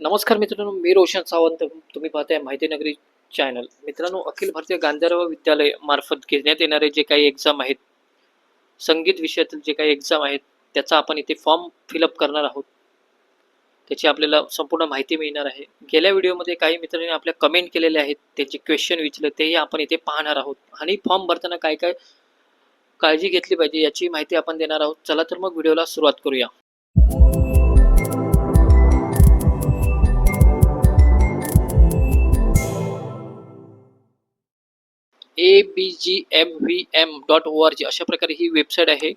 नमस्कार मित्रांनो मी रोशन सावंत. तुम्ही पाहताय माहिती नगरी चॅनल मित्रांनो अखिल भारतीय गांधर्व विद्यालय मार्फत घेण्यात येणारे जे काही एक्झाम आहेत संगीत विषयातील जे काही एक्झाम आहेत त्याचा आपण इथे फॉर्म फिलअप करणार आहोत. त्याची आपल्याला संपूर्ण माहिती मिळणार आहे. गेल्या व्हिडिओमध्ये काही मित्रांनी आपल्या कमेंट केलेले आहेत त्याचे क्वेश्चन विचारले तेही आपण इथे पाहणार आहोत. आणि फॉर्म भरताना काय काय काळजी घेतली पाहिजे याची माहिती आपण देणार आहोत. चला तर मग व्हिडिओला सुरुवात करूया. A B G M V M dot O R G अशा प्रकारे ही वेबसाईट आहे.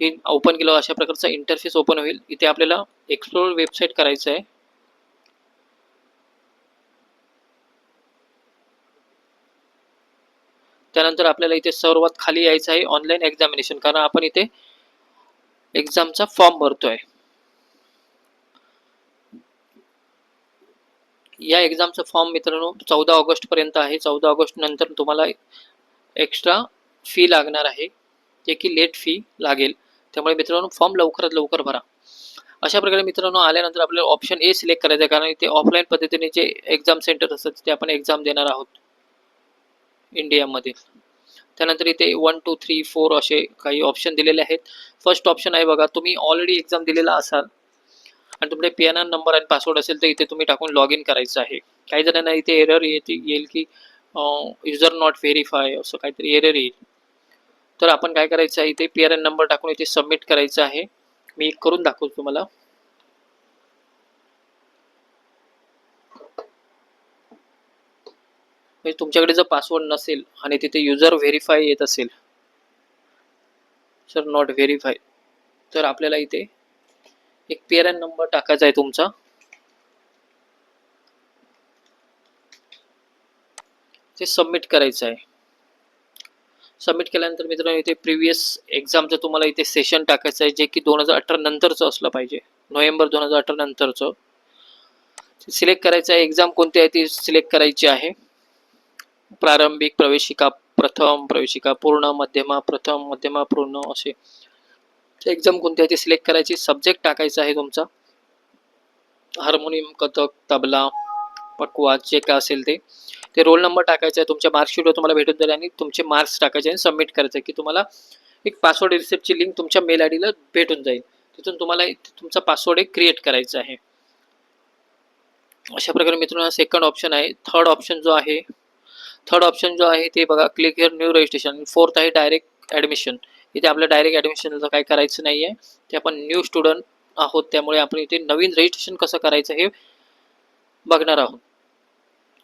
ही ओपन केलं अशा प्रकारचा इंटरफेस ओपन होईल. इथे आपल्याला एक्सप्लोर वेबसाईट करायचं आहे. त्यानंतर आपल्याला इथे सर्वात खाली यायचं आहे ऑनलाईन एक्झामिनेशन कारण आपण इथे एक्झामचा फॉर्म भरतोय. या एक्झामचा फॉर्म मित्रांनो चौदा ऑगस्ट पर्यंत आहे. चौदा ऑगस्ट नंतर तुम्हाला एक्स्ट्रा फी लागणार आहे जे की लेट फी लागेल. त्यामुळे मित्रांनो फॉर्म लवकरात लवकर भरा. अशा प्रकारे मित्रांनो आल्यानंतर आपल्याला ऑप्शन ए सिलेक्ट करायचं आहे कारण इथे ऑफलाईन पद्धतीने जे एक्झाम सेंटर असतात तिथे आपण एक्झाम देणार आहोत. इंडियामध्ये त्यानंतर इथे वन टू थ्री फोर असे काही ऑप्शन दिलेले आहेत. फर्स्ट ऑप्शन आहे बघा तुम्ही ऑलरेडी एक्झाम दिलेला असाल आणि तुमचे पी एन आर नंबर आणि पासवर्ड असेल तर इथे तुम्ही टाकून लॉग इन करायचं आहे. काही जणांना इथे एरर येते येईल की युजर नॉट व्हेरीफाय असं काहीतरी एरर येईल. तर आपण काय करायचं आहे इथे पी आर एन नंबर टाकून इथे सबमिट करायचं आहे. मी एक करून दाखवतो तुम्हाला. म्हणजे तुमच्याकडे जर पासवर्ड नसेल आणि तिथे युजर व्हेरीफाय येत असेल सर नॉट व्हेरीफाय तर आपल्याला इथे एक पी आर एन नंबर टाकायचा आहे तुमचा. ते सबमिट करायचं आहे. सबमिट केल्यानंतर मित्रांनो इथे प्रिव्हियस एक्झामचं तुम्हाला इथे सेशन टाकायचं आहे जे की दोन हजार अठरा नंतरचं असलं पाहिजे. नोव्हेंबर दोन हजार अठरा नंतरचं. सिलेक्ट करायचं आहे. एक्झाम कोणती आहे ती सिलेक्ट करायची आहे. प्रारंभिक प्रवेशिका प्रथम प्रवेशिका पूर्ण मध्यमा प्रथम मध्यमा पूर्ण असे. एक्झाम कोणती आहे ती सिलेक्ट करायची सब्जेक्ट टाकायचा आहे तुमचा. हार्मोनियम कथक तबला पकवाज जे काय असेल ते. ते रोल नंबर टाकायचा आहे तुमच्या मार्कशीटवर तुम्हाला भेटून जाईल आणि तुमचे मार्क्स टाकायचे आणि सबमिट करायचं आहे की तुम्हाला एक पासवर्ड रिसेप्टची लिंक तुमच्या मेल आय डीला भेटून जाईल. तिथून तुम्हाला तुमचा पासवर्ड एक क्रिएट करायचा आहे. अशा प्रकारे मित्रांनो सेकंड ऑप्शन आहे. थर्ड ऑप्शन जो आहे थर्ड ऑप्शन जो आहे ते बघा click here new registration fourth आहे डायरेक्ट ॲडमिशन इथे आपलं डायरेक्ट ॲडमिशनचं काय करायचं नाही आहे ते आपण न्यू स्टुडंट आहोत त्यामुळे आपण इथे नवीन रजिस्ट्रेशन कसं करायचं हे बघणार आहोत.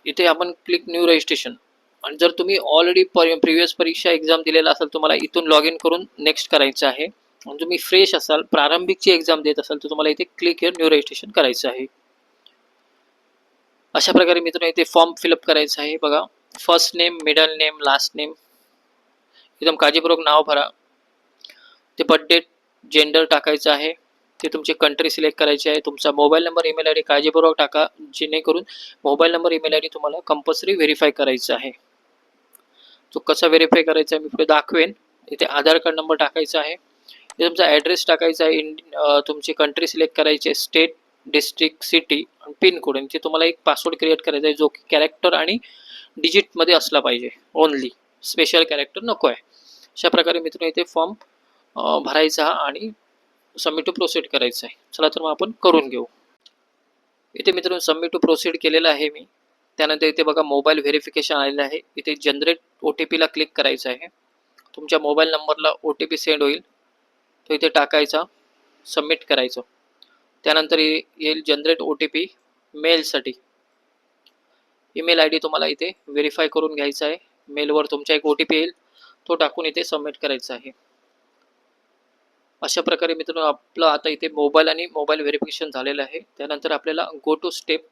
इथे आपण क्लिक न्यू रजिस्ट्रेशन आणि जर तुम्ही ऑलरेडी प्रिव्हियस परीक्षा एक्झाम दिलेला असाल तुम्हाला इथून लॉग इन करून नेक्स्ट करायचं आहे. आणि तुम्ही फ्रेश असाल प्रारंभिकची एक्झाम देत असाल तर तुम्हाला इथे क्लिक हिअर न्यू रजिस्ट्रेशन करायचं आहे. अशा प्रकारे मित्रांनो इथे फॉर्म फिलअप करायचा आहे. बघा first name middle name last name एकदम काळजीपूर्वक नाव भरा. ते बर्थडे जेंडर टाकायचं आहे. ते तुमची कंट्री सिलेक्ट करायची आहे. तुमचा mobile number email I D काळजीपूर्वक टाका. जेणेकरून mobile number email I D तुम्हाला कंपल्सरी व्हेरीफाय करायचं आहे. तो कसा व्हेरीफाय करायचा आहे मी पुढे दाखवेन. इथे आधार कार्ड नंबर टाकायचा आहे. इथे तुमचा ॲड्रेस टाकायचा आहे. इन तुमची कंट्री सिलेक्ट करायची आहे. स्टेट डिस्ट्रिक्ट सिटी आणि पिनकोड आणि ते तुम्हाला एक पासवर्ड क्रिएट करायचा आहे. जो की कॅरेक्टर आणि डिजिटमध्ये असला पाहिजे. ओनली स्पेशल कॅरेक्टर नको आहे. अशा प्रकारे मित्रांनो इथे फॉर्म भरायचा आणि सबमिट टू प्रोसीड करायचं आहे. चला तर मग आपण करून घेऊ. इथे मित्रांनो सबमिट टू प्रोसीड केलेलं आहे मी. त्यानंतर इथे बघा मोबाईल व्हेरिफिकेशन आलेलं आहे. इथे जनरेट ओ टी पीला क्लिक करायचं आहे. तुमच्या मोबाईल नंबरला ओ टी पी सेंड होईल. तो इथे टाकायचा सबमिट करायचं. त्यानंतर ये- येईल जनरेट ओ टी पी मेलसाठी ईमेल आय डी तुम्हाला इथे व्हेरीफाय करून घ्यायचा आहे. मेलवर तुमचा एक ओ टी पी येईल. तो टाकून इथे सबमिट करायचा आहे. अशा प्रकारे मित्रांनो आपलं आता इथे मोबाईल आणि मोबाईल व्हेरिफिकेशन झालेलं आहे. त्यानंतर आपल्याला गो टू स्टेप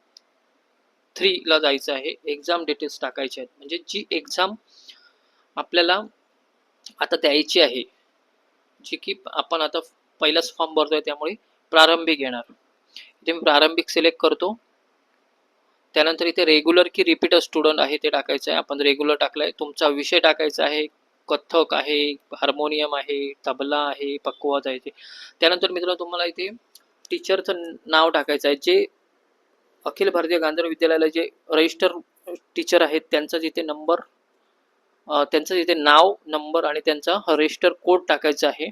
थ्रीला जायचं आहे. एक्झाम डिटेल्स टाकायचे आहेत. म्हणजे जी एक्झाम आपल्याला आता द्यायची आहे जी की आपण आता पहिलाच फॉर्म भरतोय त्यामुळे प्रारंभिक येणार इथे मी प्रारंभिक सिलेक्ट करतो. त्यानंतर इथे रेग्युलर की रिपीटर स्टुडंट आहे ते टाकायचं आहे. आपण रेग्युलर टाकलाय. तुमचा विषय टाकायचा आहे. कथ्थक आहे हार्मोनियम आहे तबला आहे पक्वाज आहे ते. त्यानंतर मित्रांनो तुम्हाला इथे टीचरचं नाव टाकायचं आहे. जे अखिल भारतीय गांधर्व विद्यालयाला जे रजिस्टर टीचर आहेत त्यांचा जिथे नंबर त्यांचं जिथे नाव नंबर आणि त्यांचा रजिस्टर कोड टाकायचा आहे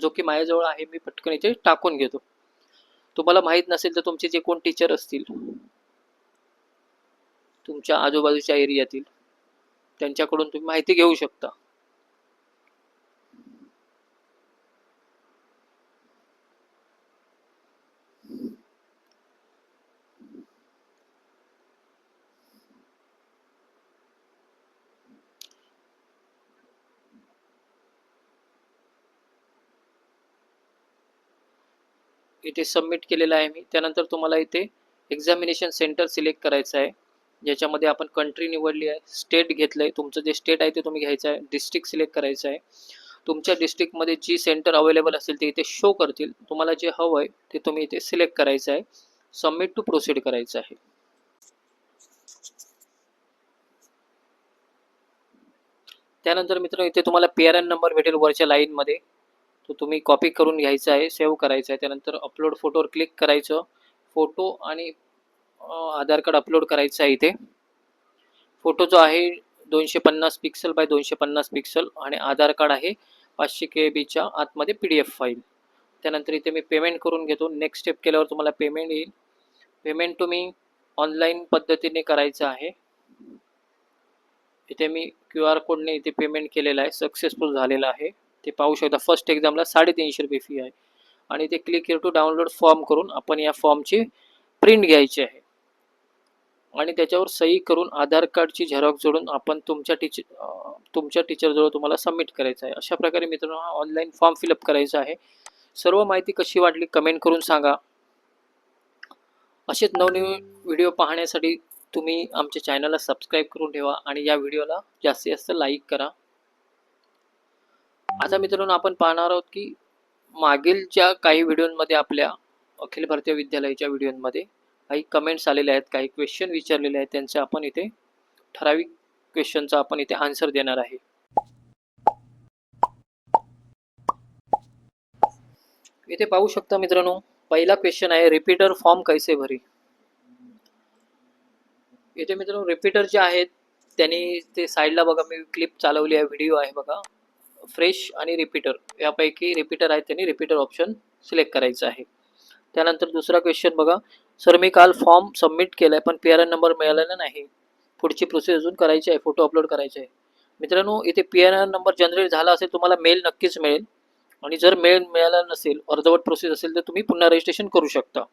जो की माझ्याजवळ आहे मी पटकन इथे टाकून घेतो. तुम्हाला माहीत नसेल तर तुमचे जे कोण टीचर असतील तुमच्या आजूबाजूच्या एरियातील त्यांच्याकडून तुम्ही माहिती घेऊ शकता. इथे सबमिट केलेलं आहे मी. त्यानंतर तुम्हाला इथे एक्झामिनेशन सेंटर सिलेक्ट करायचं आहे. ज्याच्यामध्ये आपण कंट्री निवडली आहे स्टेट घेतलं आहे तुमचं जे स्टेट आहे ते तुम्ही घ्यायचं आहे. डिस्ट्रिक्ट सिलेक्ट करायचं आहे. तुमच्या डिस्ट्रिक्टमध्ये जी सेंटर अवेलेबल असेल ते इथे शो करतील. तुम्हाला जे हवं आहे ते तुम्ही इथे सिलेक्ट करायचं आहे. सबमिट टू प्रोसीड करायचं आहे. त्यानंतर मित्र इथे तुम्हाला पी आर एन नंबर भेटेल वरच्या लाईनमध्ये तो तुम्ही कॉपी करून घ्यायचा आहे सेव्ह करायचा आहे. त्यानंतर अपलोड फोटोवर क्लिक करायचं. फोटो आणि आधार कार्ड अपलोड करायचं आहे इथे. फोटो जो आहे दोनशे पन्नास पिक्सल बाय दोनशे पन्नास पिक्सल आणि आधार कार्ड आहे पाचशे के बीच्या आतमध्ये पी डी एफ फाईल त्यानंतर इथे मी पेमेंट करून घेतो. नेक्स्ट स्टेप केल्यावर तुम्हाला पेमेंट येईल. पेमेंट तुम्ही ऑनलाईन पद्धतीने करायचं आहे. इथे मी क्यू आर कोडने इथे पेमेंट केलेलं आहे. सक्सेसफुल झालेलं आहे. ते पाहू शकता. फर्स्ट एक्झामला साडेतीनशे रुपये फी आहे. आणि ते click here to download form करून आपण या फॉर्मची प्रिंट घ्यायची आहे. आणि त्याच्यावर सही करून आधार कार्डची झेरॉक्स जोडून आपण तुमच्या टीचर तुमच्या टीचरजवळ तुम्हाला सबमिट करायचं आहे. अशा प्रकारे मित्रांनो हा ऑनलाईन फॉर्म फिलअप करायचा आहे. सर्व माहिती कशी वाटली कमेंट करून सांगा. असेच नवनवीन व्हिडिओ पाहण्यासाठी तुम्ही आमच्या चॅनलला सबस्क्राईब करून ठेवा आणि या व्हिडिओला जास्तीत जास्त लाईक करा. आता मित्रांनो आपण पाहणार आहोत की मागील ज्या काही व्हिडिओमध्ये आपल्या अखिल भारतीय विद्यालयाच्या व्हिडिओमध्ये काही कमेंट्स आलेले आहेत काही क्वेश्चन विचारलेले आहेत. त्यांचे आपण इथे ठराविक क्वेश्चनचा आपण इथे आन्सर देणार आहे. इथे पाहू शकता मित्रांनो पहिला क्वेश्चन आहे रिपीटर फॉर्म कैसे भरी? इथे मित्रांनो रिपीटर जे आहेत त्यांनी ते साईडला बघा मी क्लिप चालवली आहे व्हिडिओ आहे बघा. फ्रेश आणि रिपीटर यापैकी रिपीटर आहे त्यांनी रिपीटर ऑप्शन सिलेक्ट करायचं आहे. त्यानंतर दुसरा क्वेश्चन बघा. सर मी काल फॉर्म सबमिट केला आहे पण पी आर एन नंबर मिळालेला नाही. पुढची प्रोसेस अजून करायची आहे फोटो अपलोड करायचे आहे. मित्रांनो इथे P R N number generate झाला असेल तुम्हाला मेल नक्कीच मिळेल. आणि जर मेल मिळाला नसेल अर्धवट प्रोसेस असेल तर तुम्ही पुन्हा रजिस्ट्रेशन करू शकता.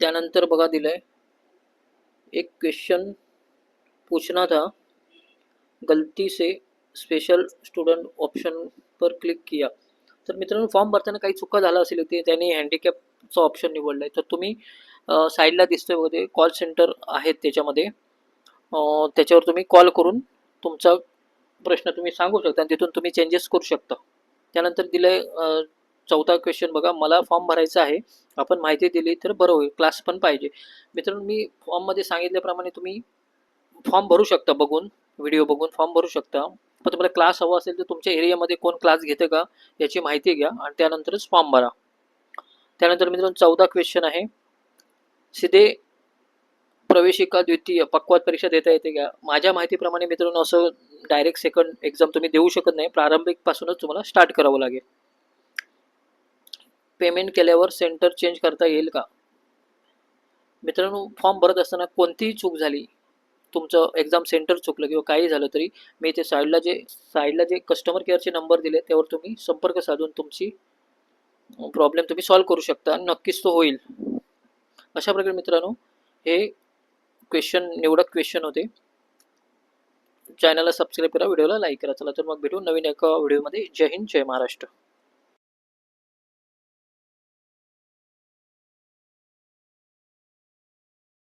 त्यानंतर बघा दिलंय. एक क्वेश्चन पूछना था. गलती से स्पेशल स्टुडंट ऑप्शन पर क्लिक किया. तर मित्रांनो फॉर्म भरताना काही चुका झाला असेल ते त्यांनी हँडिकॅपचा ऑप्शन निवडला आहे तर तुम्ही साईडला दिसतोय बघा ते कॉल सेंटर आहेत त्याच्यामध्ये. त्याच्यावर तुम्ही कॉल करून तुमचा प्रश्न तुम्ही सांगू शकता आणि तिथून तुम्ही चेंजेस करू शकता. त्यानंतर दिलं चौथा क्वेश्चन बघा मला फॉर्म भरायचा आहे. आपण माहिती दिली तर बरं होईल. क्लास पण पाहिजे. मित्रांनो मी फॉर्ममध्ये सांगितल्याप्रमाणे तुम्ही फॉर्म भरू शकता बघून. व्हिडिओ बघून फॉर्म भरू शकता. पण तुम्हाला क्लास हवा असेल तर तुमच्या एरियामध्ये कोण क्लास घेतं का याची माहिती घ्या आणि त्यानंतरच फॉर्म भरा. त्यानंतर मित्रांनो चौदा क्वेश्चन आहे. सीधे प्रवेशिका द्वितीय पक्वात परीक्षा देता येते का? माझ्या माहितीप्रमाणे मित्रांनो असं डायरेक्ट सेकंड एक्झाम तुम्ही देऊ शकत नाही. प्रारंभिकपासूनच तुम्हाला स्टार्ट करावं लागेल. पेमेंट केल्यावर सेंटर चेंज करता येईल का? मित्रांनो फॉर्म भरत असताना कोणतीही चूक झाली तुमचं एक्झाम सेंटर चुकलं किंवा काही झालं तरी मी ते साईडला जे साईडला जे कस्टमर केअरचे नंबर दिले त्यावर तुम्ही संपर्क साधून तुमची प्रॉब्लेम तुम्ही सॉल्व्ह करू शकता. नक्कीच तो होईल. अशा प्रकारे मित्रांनो हे क्वेश्चन निवडक क्वेश्चन होते. चॅनलला सबस्क्राईब करा व्हिडिओला लाईक करा. चला तर मग भेटू नवीन एका व्हिडिओमध्ये जय हिंद जय महाराष्ट्र.